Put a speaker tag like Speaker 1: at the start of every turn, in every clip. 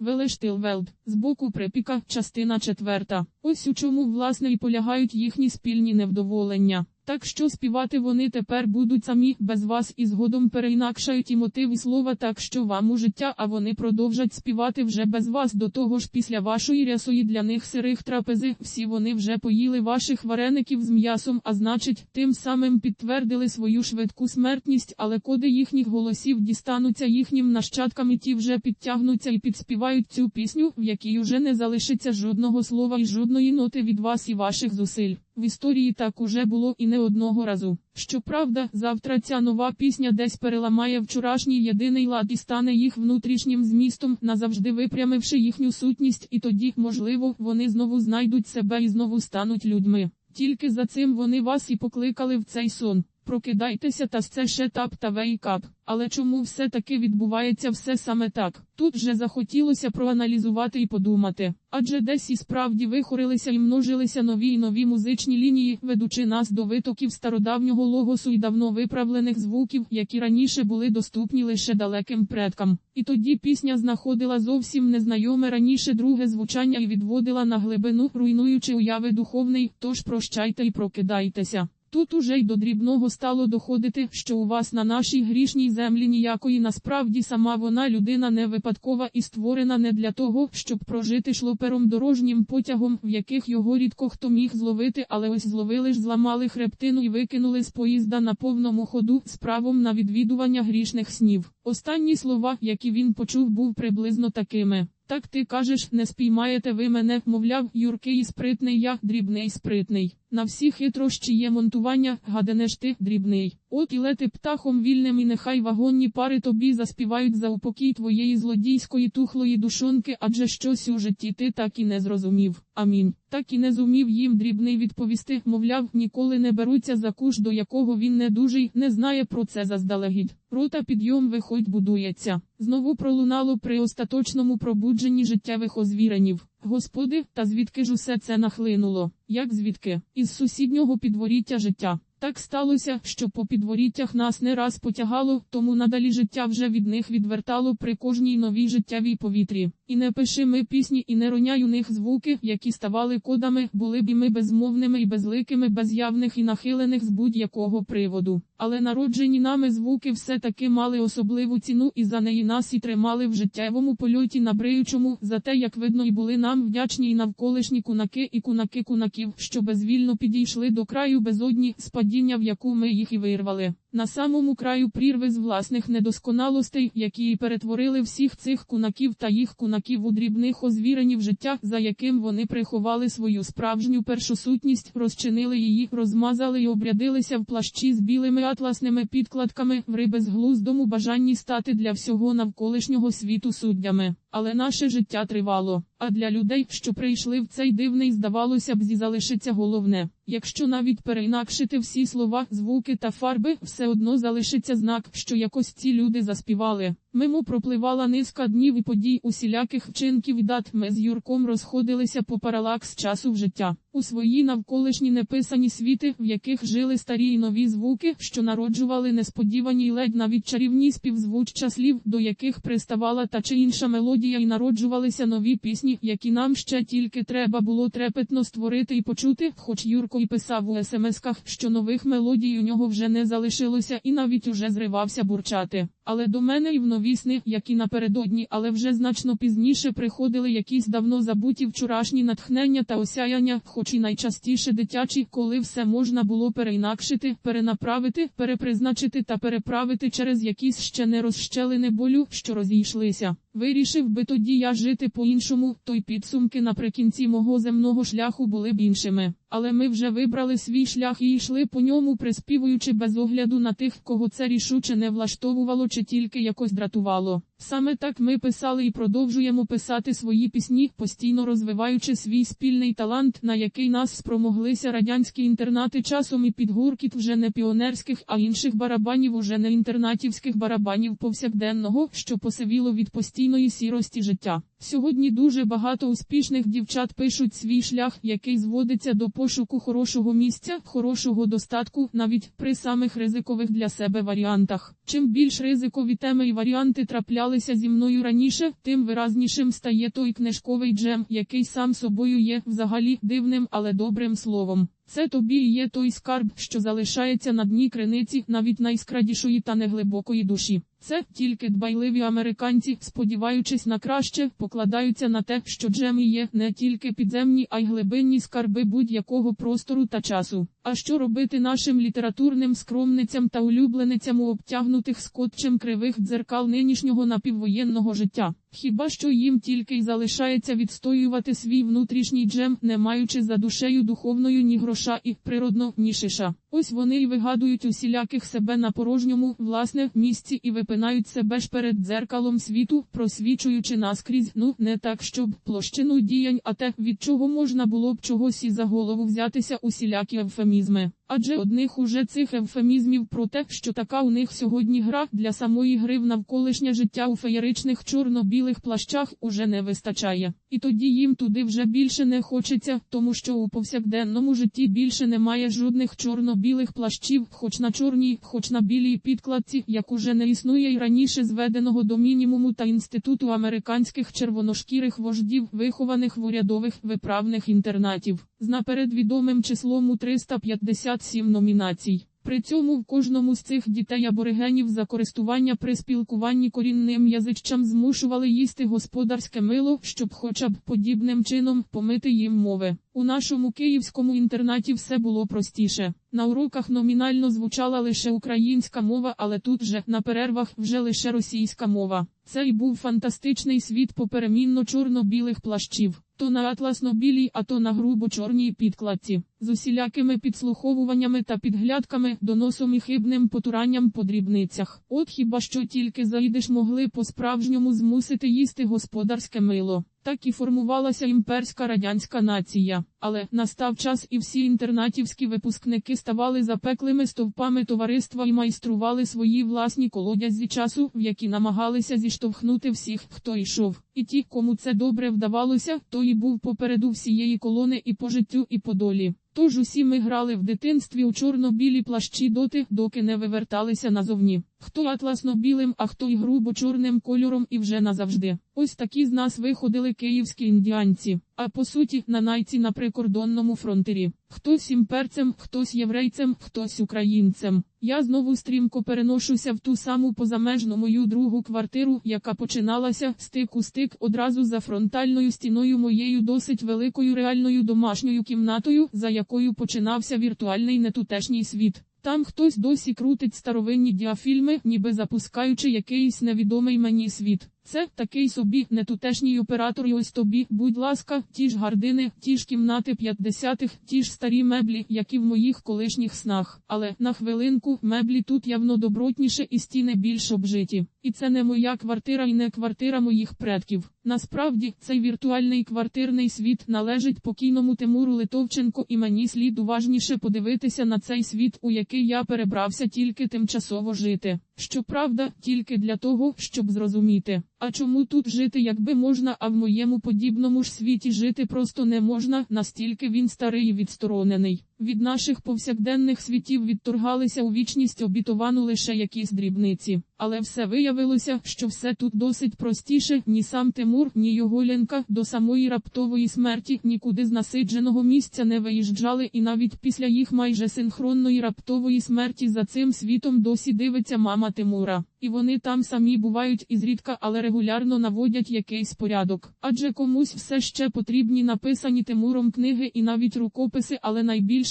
Speaker 1: Велештилвелд, з боку припіка, частина четверта. Ось у чому власне і полягають їхні спільні невдоволення. Так що співати вони тепер будуть самі без вас і згодом переінакшають і мотив і слова так, що вам у життя, а вони продовжать співати вже без вас. До того ж, після вашої рясої для них сирих трапези, всі вони вже поїли ваших вареників з м'ясом, а значить, тим самим підтвердили свою швидку смертність, але коди їхніх голосів дістануться їхнім нащадкам, і ті вже підтягнуться і підспівають цю пісню, в якій уже не залишиться жодного слова і жодної ноти від вас і ваших зусиль. В історії так уже було і не одного разу. Щоправда, завтра ця нова пісня десь переламає вчорашній єдиний лад і стане їх внутрішнім змістом, назавжди випрямивши їхню сутність, і тоді, можливо, вони знову знайдуть себе і знову стануть людьми. Тільки за цим вони вас і покликали в цей сон. Прокидайтеся та це ще тап та вейкап. Але чому все таки відбувається все саме так? Тут вже захотілося проаналізувати і подумати. Адже десь і справді вихорилися і множилися нові й нові музичні лінії, ведучи нас до витоків стародавнього логосу і давно виправлених звуків, які раніше були доступні лише далеким предкам. І тоді пісня знаходила зовсім незнайоме раніше друге звучання і відводила на глибину, руйнуючи уяви духовний, тож прощайте і прокидайтеся. Тут уже й до дрібного стало доходити, що у вас на нашій грішній землі ніякої насправді сама вона людина не випадкова і створена не для того, щоб прожити шлопером дорожнім потягом, в яких його рідко хто міг зловити, але ось зловили ж зламали хребтину і викинули з поїзда на повному ходу з правом на відвідування грішних снів. Останні слова, які він почув, був приблизно такими. Так ти кажеш, не спіймаєте ви мене, мовляв, юркий і спритний я, дрібний спритний. На всі хитрощі є монтування, гаданеш ти, дрібний. От і лети птахом вільним, і нехай вагонні пари тобі заспівають за упокій твоєї злодійської тухлої душонки, адже щось у житті ти так і не зрозумів. Амінь. Так і не зумів їм дрібний відповісти, мовляв, ніколи не беруться за куш, до якого він не дужий, не знає про це заздалегідь. Рота підйом виходь будується. Знову пролунало при остаточному пробудженні життєвих озвіренів. Господи, та звідки ж усе це нахлинуло? Як звідки? Із сусіднього підворіття життя. Так сталося, що по підворіттях нас не раз потягало, тому надалі життя вже від них відвертало при кожній новій життєвій повітрі. І не пиши ми пісні, і не роняй у них звуки, які ставали кодами, були б і ми безмовними і безликими, без'явних і нахилених з будь-якого приводу. Але народжені нами звуки все-таки мали особливу ціну, і за неї нас і тримали в життєвому польоті на бриючому, за те, як видно, і були нам вдячні і навколишні кунаки і кунаки кунаків, що безвільно підійшли до краю безодні, з падіння, в яку ми їх і вирвали. На самому краю прірви з власних недосконалостей, які і перетворили всіх цих кунаків та їх кунаків у дрібних озвіренів життя, за яким вони приховали свою справжню першосутність, розчинили її, розмазали і обрядилися в плащі з білими атласними підкладками, в рибезглуздому бажанні стати для всього навколишнього світу суддями. Але наше життя тривало. А для людей, що прийшли в цей дивний, здавалося б, зі залишиться головне. Якщо навіть переінакшити всі слова, звуки та фарби, все одно залишиться знак, що якось ці люди заспівали. Мимо пропливала низка днів і подій усіляких вчинків і дат. Ми з Юрком розходилися по паралакс часу в життя. У свої навколишні неписані світи, в яких жили старі й нові звуки, що народжували несподівані й ледь навіть чарівні співзвуччя слів, до яких приставала та чи інша мелодія, і народжувалися нові пісні, які нам ще тільки треба було трепетно створити і почути, хоч Юрко й писав у смсках, що нових мелодій у нього вже не залишилося, і навіть уже зривався бурчати. Але до мене й в нові сни, які напередодні, але вже значно пізніше приходили якісь давно забуті вчорашні натхнення та осяяння, хоч і найчастіше дитячі, коли все можна було переінакшити, перенаправити, перепризначити та переправити через якісь ще не розщелини болю, що розійшлися. Вирішив би тоді я жити по-іншому, то й підсумки наприкінці мого земного шляху були б іншими. Але ми вже вибрали свій шлях і йшли по ньому, приспівуючи без огляду на тих, кого це рішуче не влаштовувало чи тільки якось дратувало. Саме так ми писали і продовжуємо писати свої пісні, постійно розвиваючи свій спільний талант, на який нас спромоглися радянські інтернати часом і підгуркіт вже не піонерських, а інших барабанів, уже не інтернатівських барабанів повсякденного, що посивіло від постійної сірості життя. Сьогодні дуже багато успішних дівчат пишуть свій шлях, який зводиться до пошуку хорошого місця, хорошого достатку, навіть при самих ризикових для себе варіантах. Чим більш ризикові теми і варіанти траплялися зі мною раніше, тим виразнішим стає той книжковий джем, який сам собою є взагалі дивним, але добрим словом. Це тобі і є той скарб, що залишається на дні криниці навіть найскрадішої та неглибокої душі. Це тільки дбайливі американці, сподіваючись на краще, покладаються на те, що джеми є не тільки підземні, а й глибинні скарби будь-якого простору та часу. А що робити нашим літературним скромницям та улюбленицям у обтягнутих скотчем кривих дзеркал нинішнього напіввоєнного життя? Хіба що їм тільки й залишається відстоювати свій внутрішній джем, не маючи за душею духовною ні гроша і природно ні шиша. Ось вони й вигадують усіляких себе на порожньому, власне, місці і випинають себе ж перед дзеркалом світу, просвічуючи наскрізь, ну не так, щоб площину діянь, а те, від чого можна було б чогось і за голову взятися усілякі евфемізми. Адже одних уже цих евфемізмів про те, що така у них сьогодні гра для самої гри в навколишнє життя у феєричних чорно-білих плащах уже не вистачає. І тоді їм туди вже більше не хочеться, тому що у повсякденному житті більше немає жодних чорно-білих плащів, хоч на чорній, хоч на білій підкладці, як уже не існує й раніше зведеного до мінімуму та інституту американських червоношкірих вождів, вихованих в урядових виправних інтернатів, з наперед відомим числом у 357 номінацій. При цьому в кожному з цих дітей аборигенів за користування при спілкуванні корінним язиччам змушували їсти господарське мило, щоб хоча б подібним чином помити їм мови. У нашому київському інтернаті все було простіше. На уроках номінально звучала лише українська мова, але тут же на перервах вже лише російська мова. Це й був фантастичний світ поперемінно чорно-білих плащів. То на атласно-білій, а то на грубо-чорній підкладці, з усілякими підслуховуваннями та підглядками, доносом і хибним потуранням по дрібницях. От хіба що тільки заїдеш могли по-справжньому змусити їсти господарське мило. Так і формувалася імперська радянська нація. Але настав час, і всі інтернатівські випускники ставали запеклими стовпами товариства і майстрували свої власні колодязі часу, в які намагалися зіштовхнути всіх, хто йшов. І ті, кому це добре вдавалося, той і був попереду всієї колони і по життю, і по долі. Тож усі ми грали в дитинстві у чорно-білі плащі доти, доки не виверталися назовні. Хто атласно-білим, а хто й грубо-чорним кольором і вже назавжди. Ось такі з нас виходили київські індіанці, а по суті, на найці на прикордонному фронтирі. Хтось імперцем, хтось єврейцем, хтось українцем. Я знову стрімко переношуся в ту саму позамежну мою другу квартиру, яка починалася стик у стик одразу за фронтальною стіною моєю досить великою реальною домашньою кімнатою, за якою починався віртуальний нетутешній світ. Там хтось досі крутить старовинні діафільми, ніби запускаючи якийсь невідомий мені світ. Це такий собі нетутешній оператор і ось тобі, будь ласка, ті ж гардини, ті ж кімнати 50-х, ті ж старі меблі, як і в моїх колишніх снах. Але на хвилинку меблі тут явно добротніше і стіни більш обжиті. І це не моя квартира і не квартира моїх предків. Насправді, цей віртуальний квартирний світ належить покійному Тимуру Литовченко, і мені слід уважніше подивитися на цей світ, у який я перебрався тільки тимчасово жити. Щоправда, тільки для того, щоб зрозуміти. А чому тут жити, якби можна, а в моєму подібному ж світі жити просто не можна, настільки він старий і відсторонений. Від наших повсякденних світів відторгалися у вічність обітовану лише якісь дрібниці. Але все виявилося, що все тут досить простіше, ні сам Тимур, ні його Ленка до самої раптової смерті нікуди з насидженого місця не виїжджали, і навіть після їх майже синхронної раптової смерті за цим світом досі дивиться мама Тимура. І вони там самі бувають і зрідка, але регулярно наводять якийсь порядок. Адже комусь все ще потрібні написані Тимуром книги і навіть рукописи, але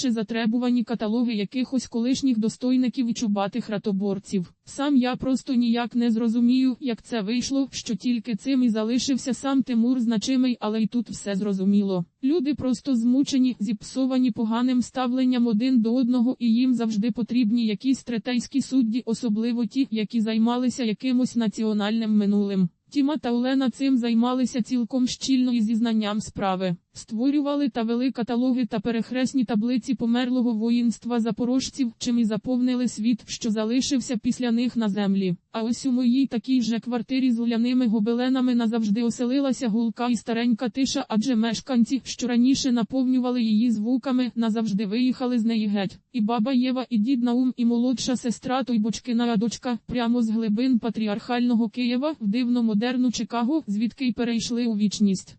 Speaker 1: найбільше затребувані каталоги якихось колишніх достойників і чубатих ратоборців. Сам я просто ніяк не зрозумію, як це вийшло, що тільки цим і залишився сам Тимур значимий, але й тут все зрозуміло. Люди просто змучені, зіпсовані поганим ставленням один до одного, і їм завжди потрібні якісь третейські судді, особливо ті, які займалися якимось національним минулим. Тіма та Олена цим займалися цілком щільно і зі знанням справи, створювали та вели каталоги та перехресні таблиці померлого воїнства запорожців, чим і заповнили світ, що залишився після них на землі. А ось у моїй такій же квартирі з уляними гобеленами назавжди оселилася гулка і старенька тиша, адже мешканці, що раніше наповнювали її звуками, назавжди виїхали з неї геть. І баба Єва, і дід Наум, і молодша сестра Тойбочкина дочка, прямо з глибин патріархального Києва, в дивно модерну Чикаго, звідки й перейшли у вічність.